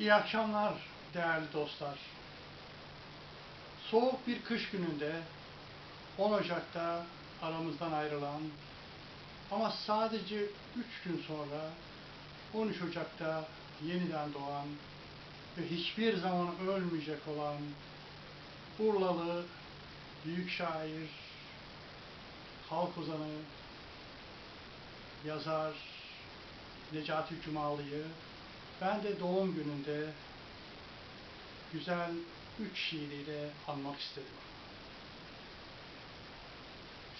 İyi akşamlar değerli dostlar. Soğuk bir kış gününde 10 Ocak'ta aramızdan ayrılan ama sadece 3 gün sonra 13 Ocak'ta yeniden doğan ve hiçbir zaman ölmeyecek olan Urlalı büyük şair, halk ozanı, yazar Necati Cumalı'yı ben de doğum gününde güzel üç şiiriyle anmak istedim.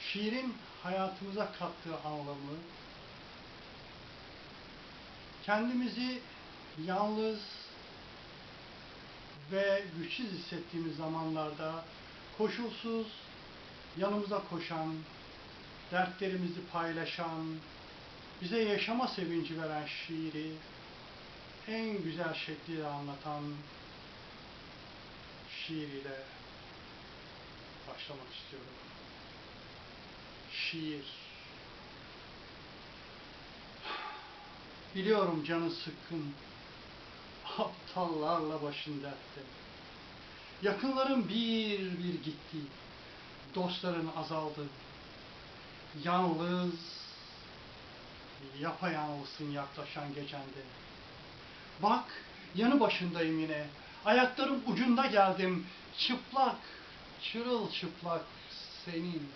Şiirin hayatımıza kattığı anlamı kendimizi yalnız ve güçsüz hissettiğimiz zamanlarda koşulsuz yanımıza koşan, dertlerimizi paylaşan, bize yaşama sevinci veren şiiri en güzel şekliyle anlatan şiiriyle başlamak istiyorum. Şiir. Biliyorum canı sıkkın, aptallarla başın dertte. Yakınların bir bir gitti, dostların azaldı. Yalnız, yapayalnızsın yaklaşan gecende. Bak, yanı başındayım yine. Ayaklarım ucunda geldim. Çıplak, çırılçıplak senin.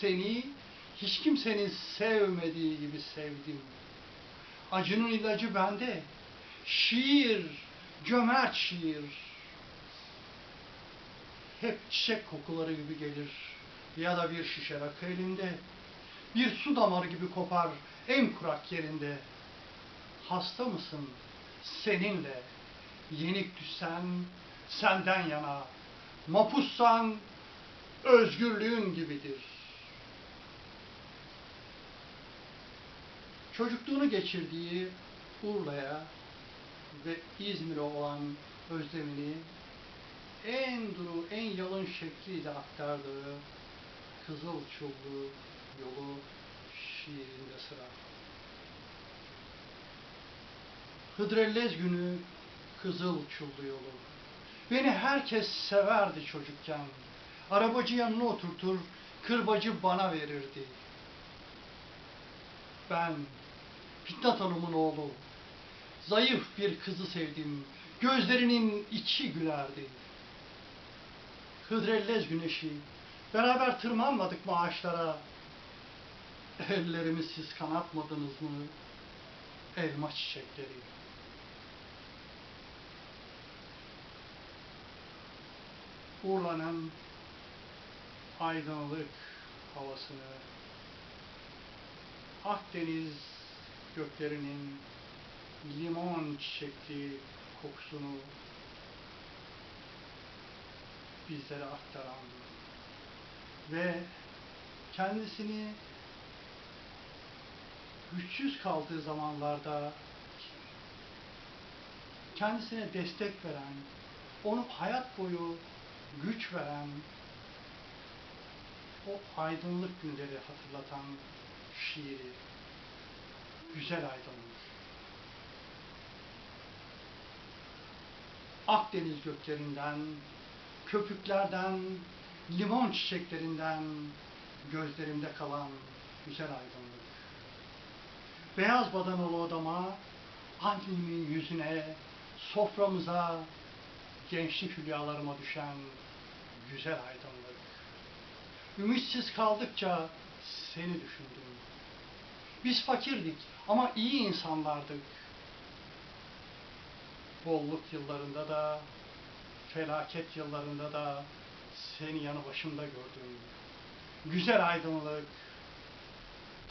Seni hiç kimsenin sevmediği gibi sevdim. Acının ilacı bende. Şiir, cömert şiir. Hep çiçek kokuları gibi gelir. Ya da bir şişe rakı elinde. Bir su damarı gibi kopar en kurak yerinde. Hasta mısın? Seninle. Yenik düşsen senden yana. Mapussan özgürlüğün gibidir. Çocukluğunu geçirdiği Urla'ya ve İzmir'e olan özlemini en duru, en yalın şekliyle aktardığı Kızıl Çullu yolu şiirinde sıra. Hıdrellez günü Kızıl Çullu yolu. Beni herkes severdi çocukken. Arabacı yanına oturtur, kırbacı bana verirdi. Ben Fitnat Hanım'ın oğlu. Zayıf bir kızı sevdim. Gözlerinin içi gülerdi. Hıdrellez güneşi. Beraber tırmanmadık mı ağaçlara? Ellerimi siz kanatmadınız mı? Elma çiçekleri. Urla'nın aydınlık havasını, Akdeniz göklerinin limon çiçekli kokusunu bizlere aktaran ve kendisini güçsüz kaldığı zamanlarda kendisine destek veren, onu hayat boyu güç veren, o aydınlık günleri hatırlatan şiiri, güzel aydınlık. Akdeniz göklerinden, köpüklerden, limon çiçeklerinden gözlerimde kalan güzel aydınlık. Beyaz badanalı odama, annemin yüzüne, soframıza, gençlik hülyalarıma düşen güzel aydınlık. Ümitsiz kaldıkça seni düşündüm. Biz fakirdik ama iyi insanlardık. Bolluk yıllarında da, felaket yıllarında da seni yanı başımda gördüm. Güzel aydınlık,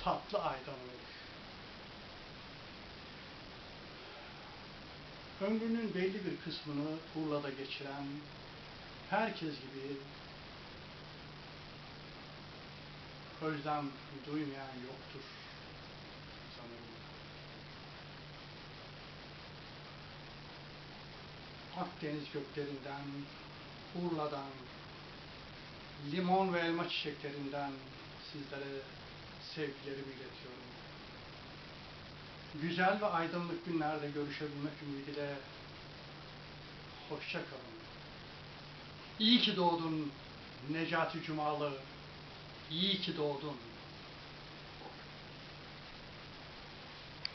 tatlı aydınlık. Ömrünün belli bir kısmını Urla'da geçiren herkes gibi özlem duymayan yoktur sanırım. Akdeniz göklerinden, Urla'dan, limon ve elma çiçeklerinden sizlere sevgilerimi iletiyorum. Güzel ve aydınlık günlerde görüşebilmek ümidiyle hoşça kalın. İyi ki doğdun Necati Cumalı. İyi ki doğdun.